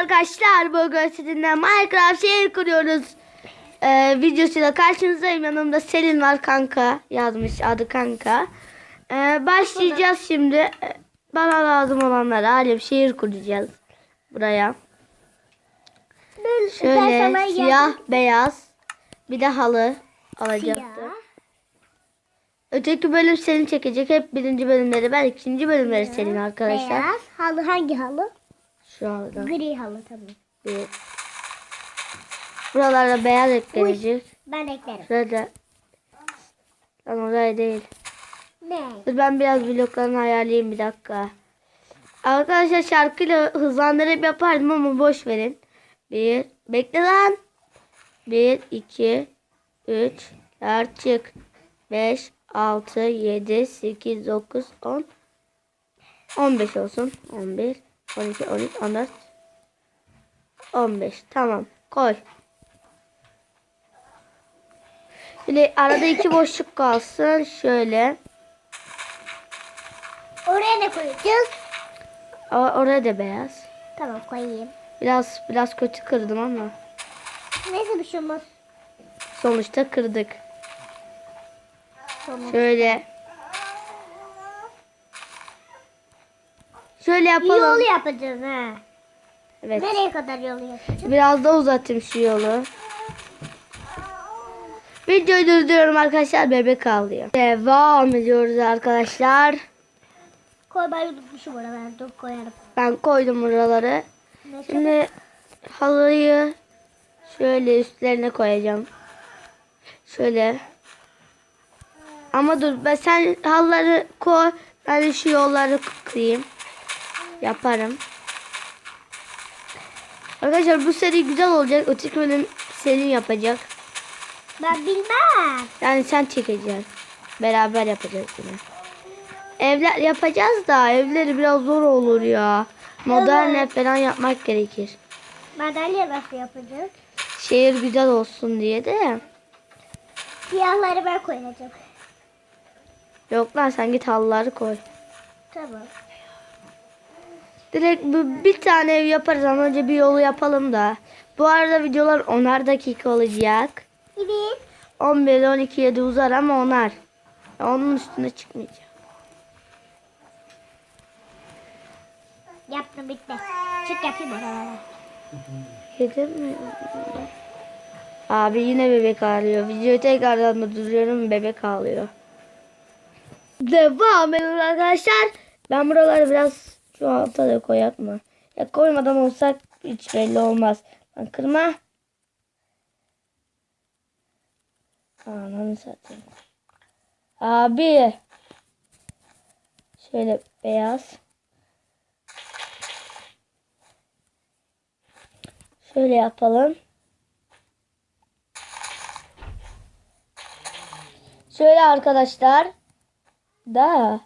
Arkadaşlar bugün sizinle Minecraft şehir kuruyoruz. Ee, videosuyla karşınızdayım. Yanımda Selin var kanka. Yazmış adı kanka. Ee, başlayacağız şimdi. Ee, Bana lazım olanları alim şehir kuracağız. Buraya. Şöyle siyah, beyaz. Bir de halı alacaktım. Öteki bölüm Selin çekecek. Hep birinci bölümleri ben, ikinci bölümleri Selin arkadaşlar. Beyaz halı hangi halı? Şu anda. Gri halı tabii. Bir. Buralarda beyaz eklenecek. Ben eklerim. Şurada. Lan oraya değil. Ne? Dur ben biraz bloklarını ayarlayayım bir dakika. Arkadaşlar şarkıyla hızlandırıp yapardım ama boş verin. Bir. Bekle lan. Bir, iki, üç, dört, çık. Beş, altı, yedi, sekiz, dokuz, on. On beş olsun. On bir, on iki, on üç, on dört. On beş. Tamam. Koy. Şimdi arada iki boşluk kalsın. Şöyle. Oraya ne koyacağız? Aa, oraya da beyaz. Tamam koyayım. Biraz biraz kötü kırdım ama Neyse bir şey olmaz. sonuçta kırdık. Sonra. Şöyle. Şöyle yapalım. Yol yapacağız ha. Evet. Nereye kadar yol yapacağız? Biraz da uzatayım şu yolu. Videoyu durduruyorum arkadaşlar. Bebek ağlıyor. Devam ediyoruz arkadaşlar. Koy ben unutmuşum oraları. Dur koyarım. Ben koydum buraları. Ne Şimdi halıyı şöyle üstlerine koyacağım. Şöyle. Ama dur ben sen halıları koy. Ben de şu yolları kırayım. Yaparım. Arkadaşlar bu seri güzel olacak. Öteki bölüm Selin yapacak. Ben bilmem. Yani sen çekeceksin. Beraber yapacağız yine. Evler yapacağız da evleri biraz zor olur ya. Modern ev falan yapmak gerekir. Madalya nasıl yapacağız? Şehir güzel olsun diye de. Siyahları ben koyacağım. Yok lan sen git halıları koy. Tamam. Direkt bir tane ev yaparız ama önce bir yolu yapalım da. Bu arada videolar 10'ar dakika olacak. Evet. 11 ile 12'ye de uzar ama 10'ar. Onun üstüne çıkmayacak. Yaptım bitti. Çık yapayım oralara. Yedim mi? Abi yine bebek ağlıyor. Videoyu tekrardan da duruyorum bebek ağlıyor. Devam ediyoruz arkadaşlar. Ben buraları biraz şu alta da koyak mı? Ya koymadan olsak hiç belli olmaz. Lan kırma. Ananı satayım. Abi. Şöyle beyaz. Şöyle yapalım. Şöyle arkadaşlar. Da.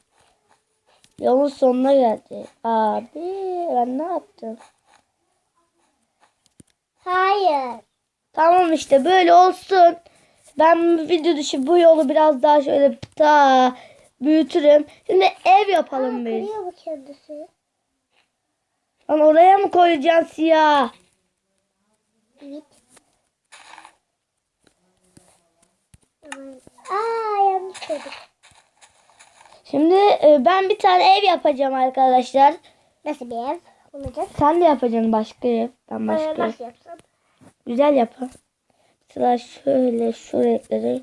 Yolun sonuna geldi. Abi ben ne yaptım? Hayır. Tamam işte böyle olsun. Ben video dışı bu yolu biraz daha şöyle daha büyütürüm. Şimdi ev yapalım biz. Kırıyor bu kendisi. Lan oraya mı koyacaksın siyah? Evet. Aa yanlış koyduk. Şimdi e, ben bir tane ev yapacağım arkadaşlar. Nasıl bir ev olacak? Sen de yapacaksın başka ev. Ben Ee, başka ev. nasıl yapsam? Güzel yapın. Mesela şöyle şu renkleri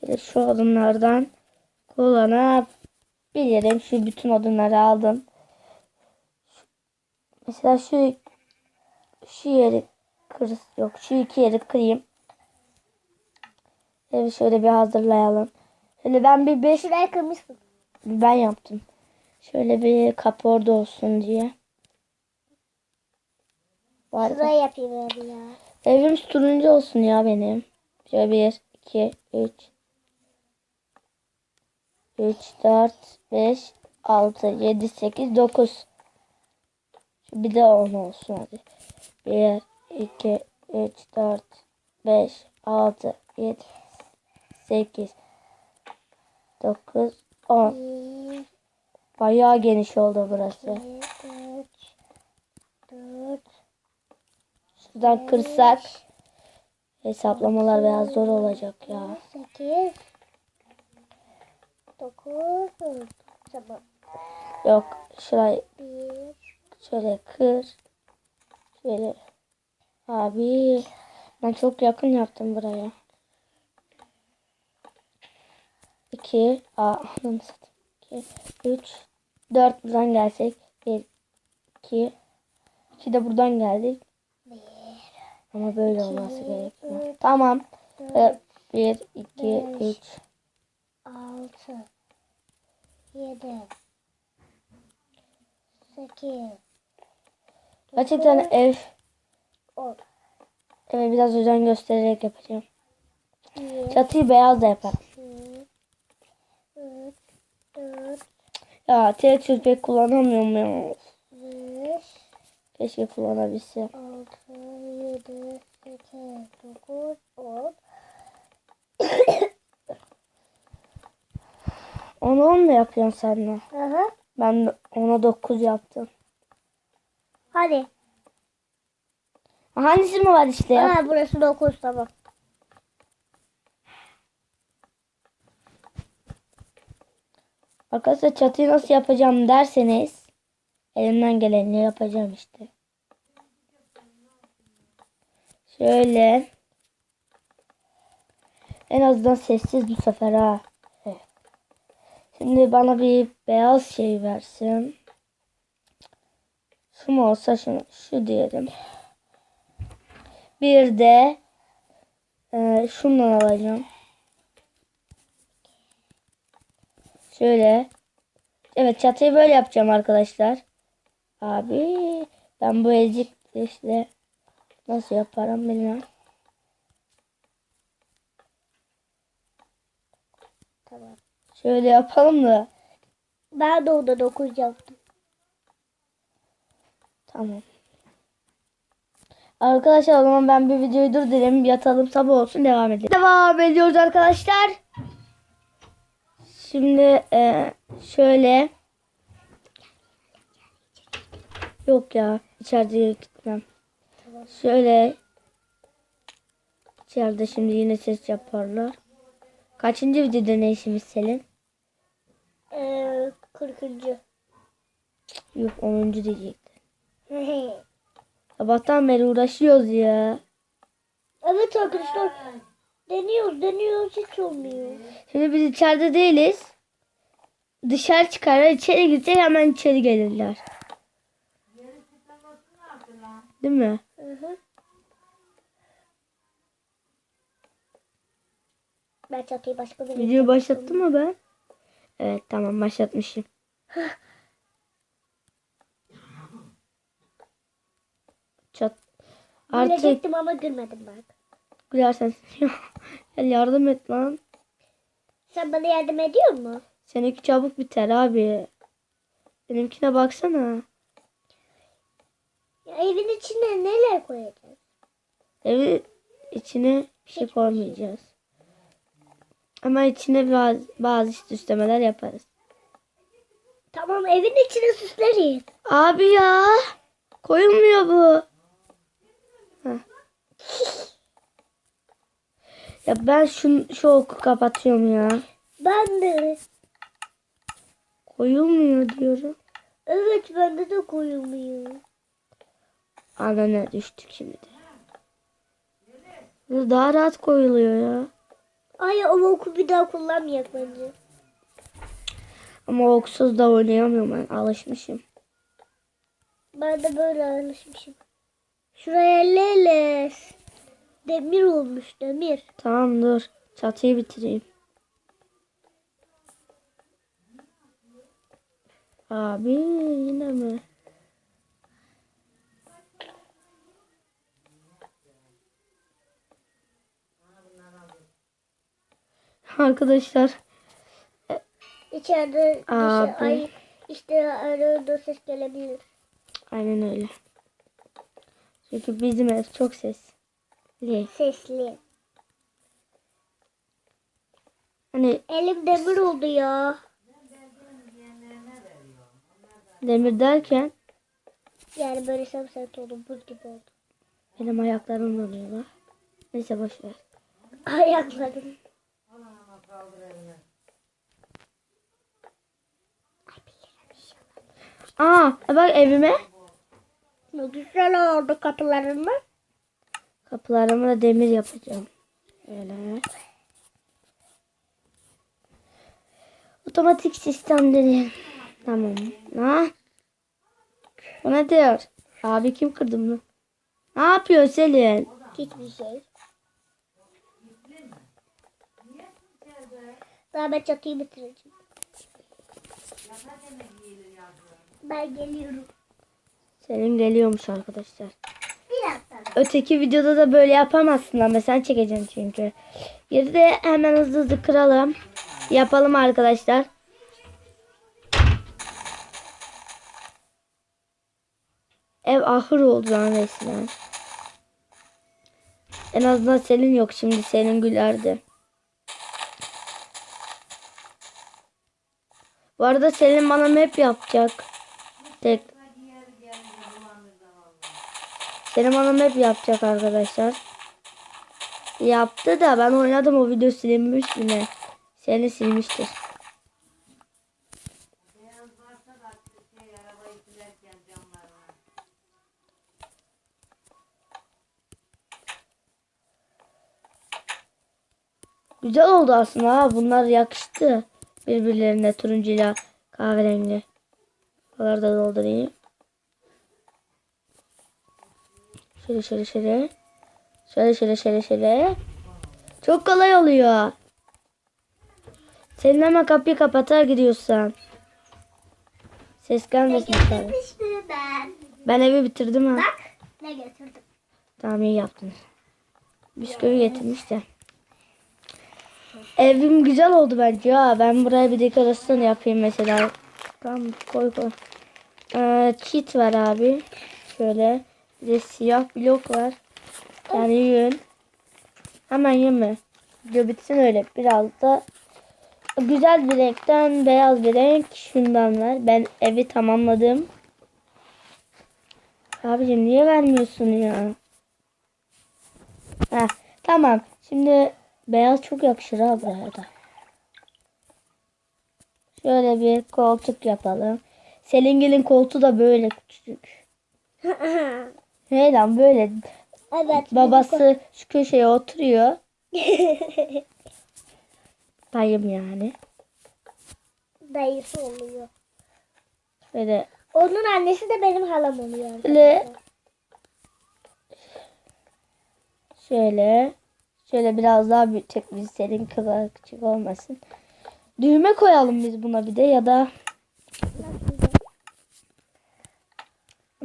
şöyle şu odunlardan kullanabilirim. Şu bütün odunları aldım. Mesela şu şu yeri kır yok şu iki yeri kırayım. Evi şöyle bir hazırlayalım. Şöyle ben bir beş Şuraya kırmışsın. Ben yaptım. Şöyle bir kapı orada olsun diye. Var Şuraya yapayım evi ya. Evim turuncu olsun ya benim. Şöyle bir, iki, üç. Üç, dört, beş, altı, yedi, sekiz, dokuz. Bir de on olsun hadi. Bir, iki, üç, dört, beş, altı, yedi, sekiz, dokuz, on. Bir, Bayağı geniş oldu burası. iki, üç, dört, Şuradan kırsak hesaplamalar biraz zor olacak ya. 8 9 Tamam. Yok şurayı 1 şöyle kır. Şöyle. Abi ben çok yakın yaptım buraya. 2 Aa ananı satayım. 2 3 4 buradan gelsek 1 2 2 de buradan geldik. Ama böyle olması gerekiyor. Tamam. 1 2 3 6 7 8 Gerçekten ev 10 eve biraz özen göstererek yapacağım. 1 Çatıyı beyaz da yaparım. 2 3 4 Ya tek pek kullanamıyorum ya. 5 Keşke kullanabilsem. 6 7 8 9 10 Onu 10 mu yapıyorsun sen de? Aha. Ben ona 9 yaptım. Hadi. Hangisi mi var işte ya? Ha, burası 9 tamam. Arkadaşlar çatıyı nasıl yapacağım derseniz elimden geleni yapacağım işte. Şöyle. En azından sessiz bu sefer ha. Şimdi bana bir beyaz şey versin. Şu mu olsa şunu, şu diyelim. Bir de e, şundan alacağım. Şöyle. Evet çatıyı böyle yapacağım arkadaşlar. Abi ben bu ezik işte nasıl yaparım bilmem. Tamam. Şöyle yapalım da. Ben de orada 9 yaptım. Tamam. Arkadaşlar o zaman ben bir videoyu durdurayım. Yatalım sabah olsun devam edelim. Devam ediyoruz arkadaşlar. Şimdi e, şöyle. Yok ya içeride gitmem. Şöyle. İçeride şimdi yine ses yaparlar. Kaçıncı videoda ne işimiz Selin? Ee, 40. Yok 10. diyecektim. Sabahtan beri uğraşıyoruz ya. evet arkadaşlar. Deniyoruz deniyoruz hiç olmuyor. Şimdi biz içeride değiliz. Dışarı çıkarlar. içeri gidecek hemen içeri gelirler. Değil mi? Hı hı. Ben çatıyı başka bir Video başlattım mı ben? Evet tamam başlatmışım. Çat. Artık Gülecektim ama gülmedim bak. Gülersen. Gel yardım et lan. Sen bana yardım ediyor musun? Seninki çabuk biter abi. Benimkine baksana. Ya evin içine neler koyacağız? Evi içine bir şey koymayacağız. Ama içine bazı, bazı süslemeler yaparız. Tamam evin içine süsleriz. Abi ya. Koyulmuyor bu. Heh. Ya ben şu, şu oku kapatıyorum ya. Ben de. Koyulmuyor diyorum. Evet bende de koyulmuyor. Anana düştük şimdi. Bu daha rahat koyuluyor ya. Ay ama oku bir daha kullanmayak bence. Ama oksuz da oynayamıyorum ben. Alışmışım. Ben de böyle alışmışım. Şuraya leles. Demir olmuş demir. Tamam dur. Çatıyı bitireyim. Abi yine mi? Arkadaşlar İçeride Abi. dışı, ay, işte arada ses gelebilir. aynen öyle. Çünkü bizim ev çok sesli. Sesli. Hani Elim demir oldu ya. demir derken Yani böyle sert oldu buz gibi oldu. Benim ayaklarım donuyor lan. Neyse boş ver. Ayaklarım. Aa bak evime. Ne güzel oldu kapılarımı. Kapılarımı da demir yapacağım. Şöyle. Otomatik sistemleri. Tamam. Ha? Bu ne diyor? Abi kim kırdı bunu? Ne yapıyor Selin? Hiçbir şey. Daha ben çatıyı bitireceğim. Ben geliyorum. Selin geliyormuş arkadaşlar. Öteki videoda da böyle yapamazsın ama sen çekeceksin çünkü. Yeri de hemen hızlı hızlı kıralım. Yapalım arkadaşlar. Ev ahır oldu lan resmen. En azından Selin yok şimdi Selin gülerdi. Bu arada Selin bana map yapacak. Tek. Selin bana map yapacak arkadaşlar. Yaptı da ben oynadım o video silinmiş mi ne? Seni silmiştir. Güzel oldu aslında ha. Bunlar yakıştı. Birbirlerine turuncuyla kahverengi. Buraları da doldurayım. Şöyle şöyle şöyle. Şöyle şöyle şöyle şöyle. Çok kolay oluyor. Senin hemen kapıyı kapatar gidiyorsan. Ses gelmesin. Getirmişti ben. Ben evi bitirdim ha. Bak ne getirdim. Tamam iyi yaptın. Bisküvi getirmiş de. Evim güzel oldu bence ya. Ben buraya bir dekorasyon yapayım mesela. Tamam koy koy. Ee, çit var abi. Şöyle. Bir de siyah blok var. Yani yün. Hemen yeme. Video öyle. Biraz da güzel bir renkten beyaz bir renk şundan ver. Ben evi tamamladım. Abicim niye vermiyorsun ya? Heh, tamam. Şimdi beyaz çok yakışır ha buraya da. Şöyle bir koltuk yapalım. Selingil'in koltuğu da böyle küçük. Hey lan böyle. evet. Babası şu köşeye oturuyor. Dayım yani. Dayısı oluyor. Böyle Onun annesi de benim halam oluyor. Böyle şöyle şöyle biraz daha büyütecek biz senin kadar küçük olmasın. Düğme koyalım biz buna bir de ya da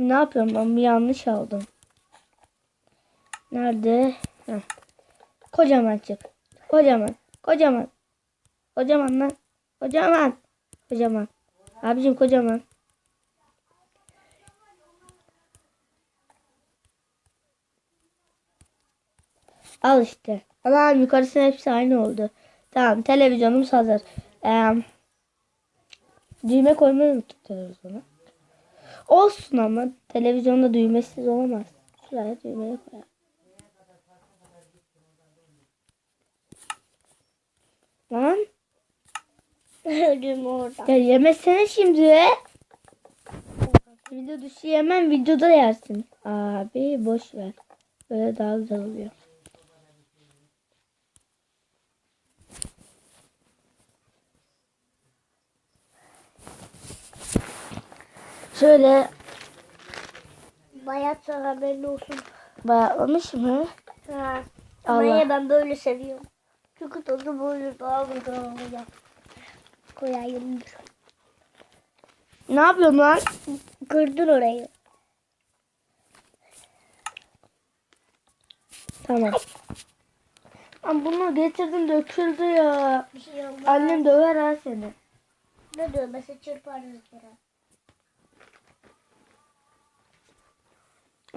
ne yapıyorum ben bir yanlış aldım. Nerede? Heh. Kocaman çık. Kocaman. Kocaman. Kocaman lan. Kocaman. Kocaman. Abicim kocaman. Al işte. Allah'ım yukarısının hepsi aynı oldu. Tamam televizyonumuz hazır. Ee, düğme koymayı unuttuk televizyona. Olsun ama televizyonda düğmesiz olamaz. Şuraya düğmeyi koyalım. Lan Öldüm orada. ya yemesene şimdi. Video dışı yemem videoda yersin. Abi boş ver. Böyle daha güzel oluyor. Şöyle Bayat sana haberin olsun. bağlamış mı? Ha. Allah. Ama ya ben böyle seviyorum. Çünkü tadı böyle daha güzel oluyor. Koyayım. Ne yapıyorsun lan? Kırdın orayı. Tamam. Ama bunu getirdim döküldü ya. Bir şey olmaz. Annem döver ha seni. Ne mesela çırparız biraz.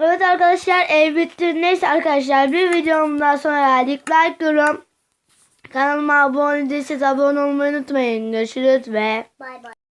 Evet arkadaşlar ev bitti. Neyse arkadaşlar bir videomdan sonra geldik. Like yorum. Kanalıma abone değilseniz abone olmayı unutmayın. Görüşürüz ve Bay bay.